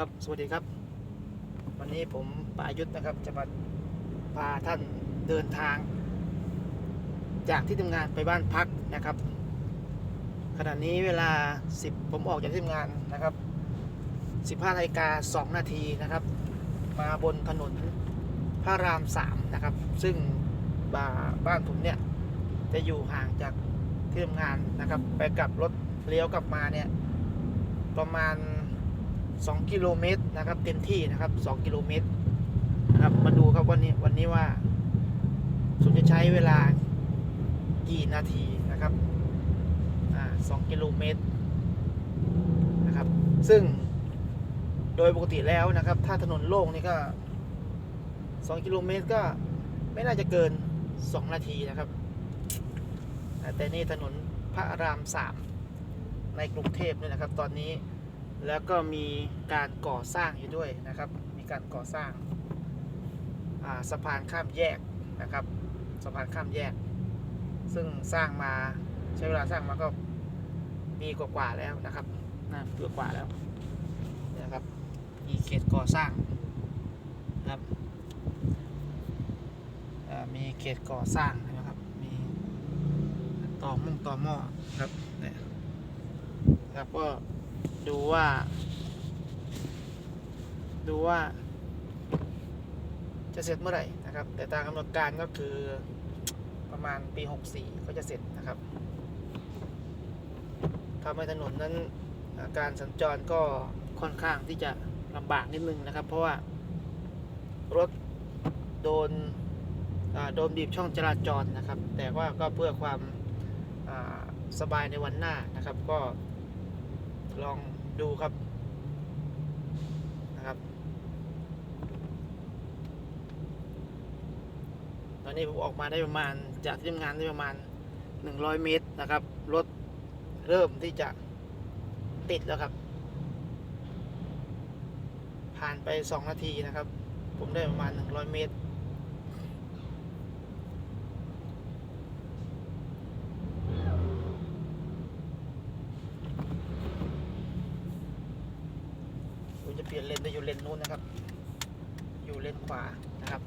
ครับ สวัสดีครับ วันนี้ผมปายุทธนะครับ จะมาพาท่านเดินทาง จากที่ทำงานไปบ้านพักนะครับ ขณะนี้เวลา 10 ผมออกจากที่ทำงานนะครับ 15นาฬิกา2นาทีนะครับ มาบนถนนพระราม 3 นะครับ ซึ่งบ้าบ้านผมเนี่ย จะอยู่ห่างจากที่ทำงานนะครับ ไปกลับรถเลี้ยวกลับมาเนี่ย ประมาณ 2กิโลเมตรนะครับ เต็มที่นะครับ2กิโลเมตรนะครับ มาดูครับวันนี้วันนี้ว่าผมจะใช้เวลากี่นาทีนะครับอ่า2กิโลเมตรนะครับ ซึ่งโดยปกติแล้วนะครับ ถ้าถนนโล่งนี่ก็ 2 กิโลเมตรก็ไม่น่าจะเกิน 2 นาทีนะครับ แต่นี่ถนนพระราม 3 ในกรุงเทพเนี่ยนะครับ ตอนนี้ แล้วก็มีการก่อสร้างอยู่ด้วยนะครับ มีการก่อสร้างาสะพานข้ามแยกนะครับ สะพานข้ามแยก ซึ่งสร้างมาใช้เวลาสร้างมาก็ปีกว่าๆแล้วนะครับนะปีกว่าแล้วนะครับ มีเขตก่อสร้างนะครับมีเขตก่อสร้างนะครับ มีต่อมุ่งต่อหม้อครับเนี่ยครับก็ ดูว่า ดูว่า จะเสร็จเมื่อไหร่นะครับ แต่ตามกำหนดการก็คือประมาณปี 64 ก็จะเสร็จนะครับทำให้ถนนนั้นการสัญจรก็ค่อนข้างที่จะลำบากนิดนึงนะครับ เพราะว่ารถโดนโดนบีบช่องจราจรนะครับ แต่ว่าก็เพื่อความสบายในวันหน้านะครับ ก็ลอง ดูครับนะครับ ตอนนี้ผมออกมาได้ประมาณจากที่ทำงานได้ประมาณ 100 เมตรนะครับรถเริ่มที่จะติดแล้วครับ ผ่านไป 2 นาทีนะครับ ผมได้ประมาณ 100 เมตร ผมจะเปลี่ยนเลนไปอยู่เลนนู้นนะครับ อยู่เลนขวานะครับ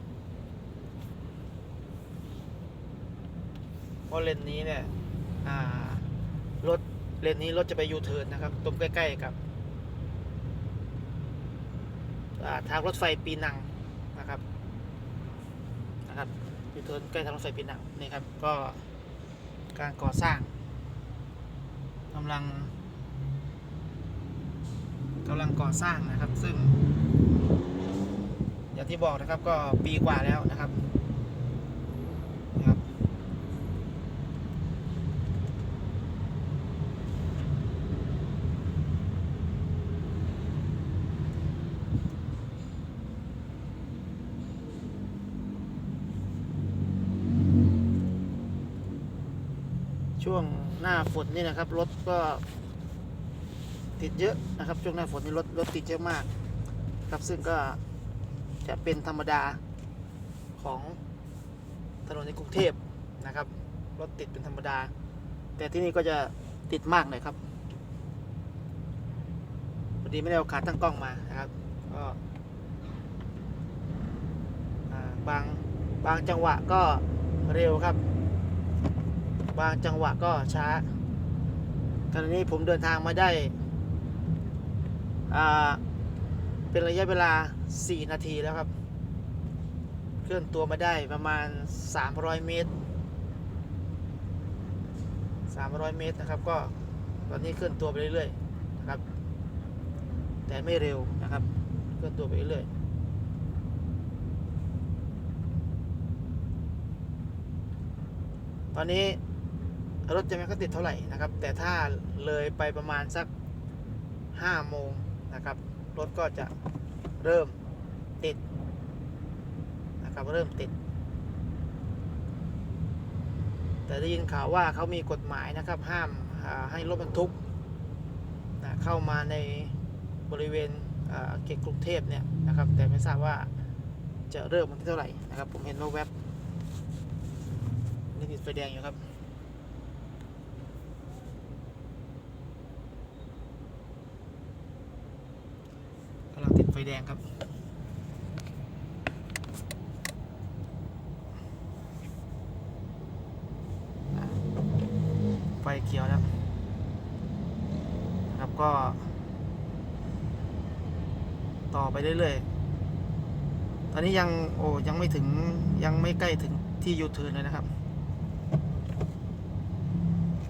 เพราะเลนนี้เนี่ยรถเลนนี้รถจะไปยูเทิร์นนะครับ ตรงใกล้ๆกับทางรถไฟปีนังนะครับนะครับยูเทิร์นใกล้ทางรถไฟปีนังนี่ครับ ก็การก่อสร้างกำลังกำลังก่อสร้างนะครับ ซึ่ง อย่างที่บอกนะครับก็ปีกว่าแล้วนะครับนะครับ ช่วงหน้าฝนนี่นะครับรถก็ติดเยอะนะครับ ช่วงหน้าฝนนี่รถรถติดเยอะมาก ครับซึ่งก็ จะเป็นธรรมดาของถนนในกรุงเทพนะครับ รถติดเป็นธรรมดา แต่ที่นี่ก็จะติดมากหน่อยครับพอดีไม่ได้เอาขาตั้งกล้องมานะครับก็บางบางจังหวะก็เร็วครับ บางจังหวะก็ช้าขณะนี้ผมเดินทางมาได้อ่า เป็นระยะเวลา 4 นาทีแล้วครับ เคลื่อนตัวมาได้ประมาณ 300 เมตร 300 เมตรนะครับ ก็ตอนนี้เคลื่อนตัวไปเรื่อยๆนะครับ แต่ไม่เร็วนะครับ เคลื่อนตัวไปเรื่อยๆตอนนี้รถจะไม่ค่อยติดเท่าไหร่นะครับ แต่ถ้าเลยไปประมาณสัก5โมงนะครับ รถก็จะเริ่มติดนะครับเริ่มติด แต่ได้ยินข่าวว่าเขามีกฎหมายนะครับ ห้ามให้รถบรรทุกนะเข้ามาในบริเวณเขตกรุงเทพเนี่ยนะครับ แต่ไม่ทราบว่าจะเริ่มวันที่เท่าไหร่นะครับ ผมเห็นว่าแว็บนี่ติดไฟแดงอยู่ครับ กำลัง ไฟแดงครับ ไฟเขียวแล้วครับก็ ต่อไปเรื่อยๆ ตอนนี้ยังโอ้ยังไม่ถึงยังไม่ใกล้ถึงที่ยูเทิร์นเลยนะครับ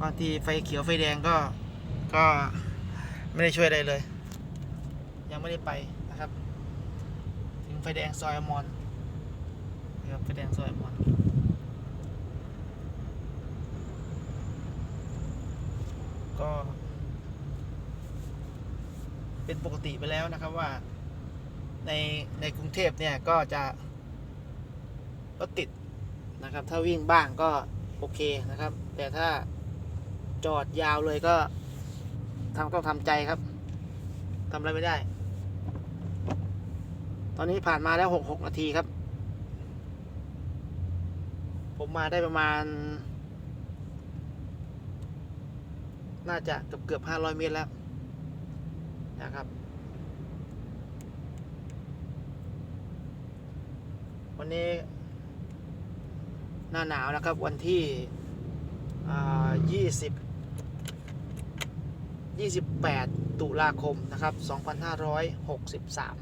บางทีไฟเขียวไฟแดงก็ก็ไม่ได้ช่วยอะไรเลย ยังไม่ได้ไป นะครับ ถึงไฟแดงซอยอมอนนะครับไฟแดงซอยอมอนก็ เป็นปกติไปแล้วนะครับว่า ในในกรุงเทพเนี่ยก็จะรถติดนะครับ ถ้าวิ่งบ้างก็โอเคนะครับ แต่ถ้าจอดยาวเลยก็ทำต้องทำใจครับทำอะไรไม่ได้ ตอนนี้ผ่านมาแล้วหกหกนาทีครับ ผมมาได้ประมาณ น่าจะเกือบเกือบห้าร้อยเมตรแล้ว นะครับ วันนี้ หน้าหนาวนะครับ วันที่ยี่สิบยี่สิบแปดตุลาคมนะครับสองพันห้าร้อยหกสิบสาม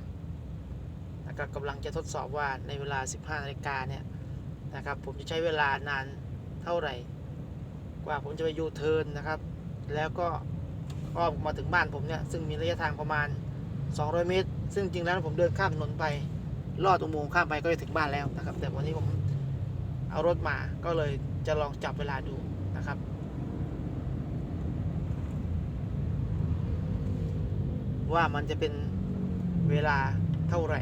นะครับกำลังจะทดสอบว่าในเวลา 15นาฬิกาเนี่ยนะครับผมจะใช้เวลานานเท่าไหร่ กว่าผมจะไปยูเทิร์นนะครับ แล้วก็อ้อมมาถึงบ้านผมเนี่ยซึ่งมีระยะทางประมาณ 200 เมตร ซึ่งจริงแล้วผมเดินข้ามถนนไปลอดอุโมงค์ข้ามไปก็จะถึงบ้านแล้วนะครับ แต่วันนี้ผมเอารถมาก็เลยจะลองจับเวลาดูนะครับว่ามันจะเป็นเวลาเท่าไหร่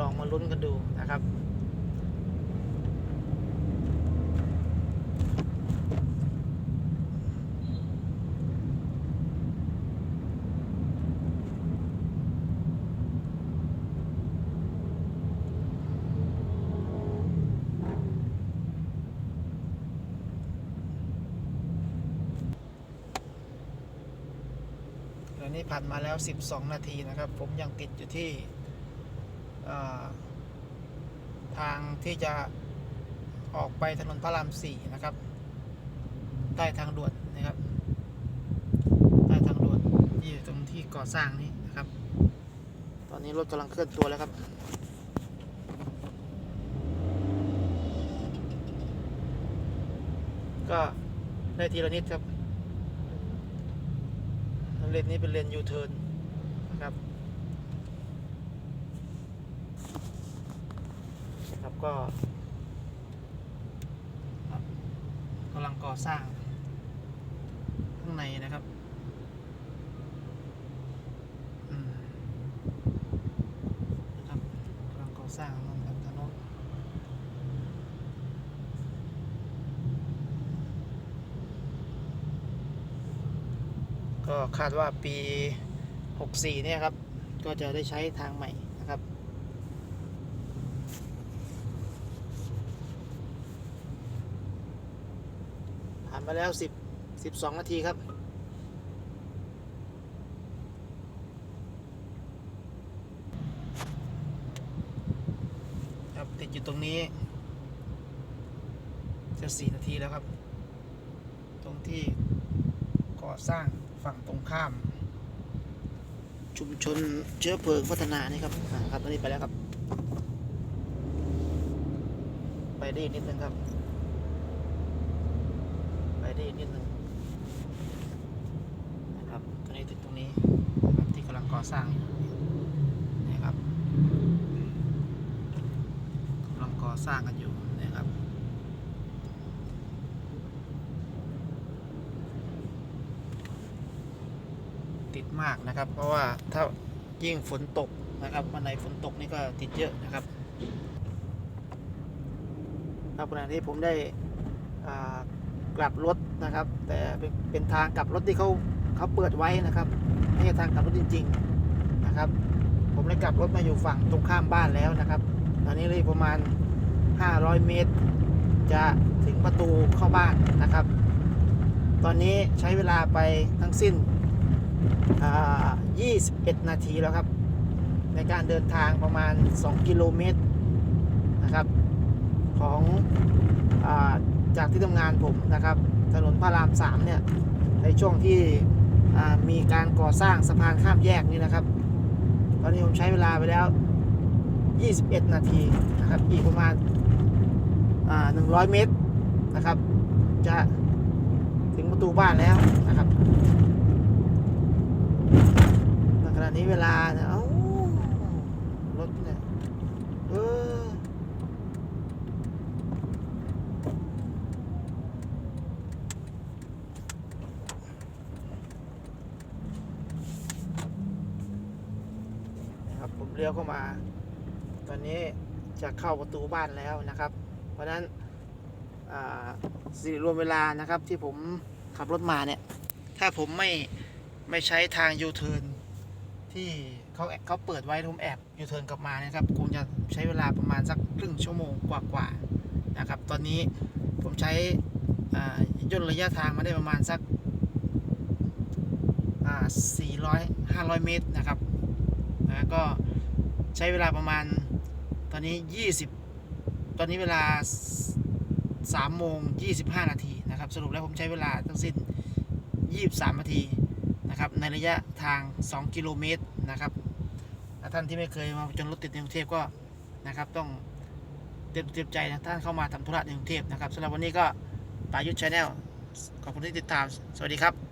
ลองมาลุ้นกันดูนะครับตอนนี้ผ่านมาแล้ว 12 นาทีนะครับ ผมยังติดอยู่ที่ ทางที่จะออกไปถนนพระรามสี่นะครับ ใต้ทางด่วนนะครับ ใต้ทางด่วนที่อยู่ตรงที่ก่อสร้างนี้นะครับ ตอนนี้รถกำลังเคลื่อนตัวแล้วครับก็ได้ทีละนิดครับ เลนนี้เป็นเลนยูเทิร์นนะครับ ครับก็กำลังก่อสร้างข้างในนะครับนะครับกำลังก่อสร้างนู่นครับถนนก็คาดว่าปี 64 เนี่ยครับ ก็จะได้ใช้ทางใหม่านมาแล้ว10 12นาทีครับ ครับติดอยู่ตรงนี้จะ4นาทีแล้วครับ ตรงที่ก่อสร้างฝั่งตรงข้าม ชุมชนเชื้อเพลิงพัฒนานี่ครับครับตอนนี้ไปแล้วครับ ไปได้นิดนึงครับ นิดนึงนะครับตอนนี้ถึงตรงนี้ที่กำลังก่อสร้างนี่ครับกำลังก่อสร้างกันอยู่นะครับติดมากนะครับ เพราะว่าถ้ายิ่งฝนตกนะครับวันไหนฝนตกนี่ก็ติดเยอะนะครับครับขณะที่ผมได้อ่า กลับรถนะครับ แต่เป็นทางกลับรถที่เขาเขาเปิดไว้นะครับไม่ใช่ทางกลับรถจริง ๆนะครับ ผมได้กลับรถมาอยู่ฝั่งตรงข้ามบ้านแล้วนะครับ ตอนนี้เลยประมาณ 500 เมตร จะถึงประตูเข้าบ้านนะครับ ตอนนี้ใช้เวลาไปทั้งสิ้นอ่า21 นาทีแล้วครับ ในการเดินทางประมาณ 2 กิโลเมตรนะครับ ของอา จากที่ทำงานผมนะครับ ถนนพระราม3เนี่ยในช่วงที่มีการก่อสร้างสะพานข้ามแยกนี่นะครับ ตอนนี้ผมใช้เวลาไปแล้ว 21 นาทีนะครับ อีกประมาณ100 เมตรนะครับ จะถึงประตูบ้านแล้วนะครับขณะนี้เวลาเนี่ยเอ้ารถเนี่ยเออนะครับผม เลี้ยวเข้ามา ตอนนี้จะเข้าประตูบ้านแล้วนะครับ เพราะฉะนั้นสิริรวมเวลานะครับที่ผมขับรถมาเนี่ย ถ้าผมไม่ไม่ใช้ทางยูเทิร์นที่เขาเขาเปิดไว้แล้วผมแอบยูเทิร์นกลับมานะครับคงจะใช้เวลาประมาณสักครึ่งชั่วโมงกว่าๆนะครับ ตอนนี้ผมใช้ย่นระยะทางมาได้ประมาณสัก400 500 เมตรนะครับนะก็ ใช้เวลาประมาณตอนนี้ 20 ตอนนี้เวลา3โมง25 นาทีนะครับ สรุปแล้วผมใช้เวลาทั้งสิ้น 23 นาทีนะครับในระยะทาง 2 กิโลเมตรนะครับและท่านที่ไม่เคยมาจนรถติดในกรุงเทพก็นะครับต้องเตรียมเตรียมใจนะท่านเข้ามาทำธุระในกรุงเทพนะครับสำหรับวันนี้ก็ปายุทธชาแนลขอบคุณที่ติดตาม สวัสดีครับ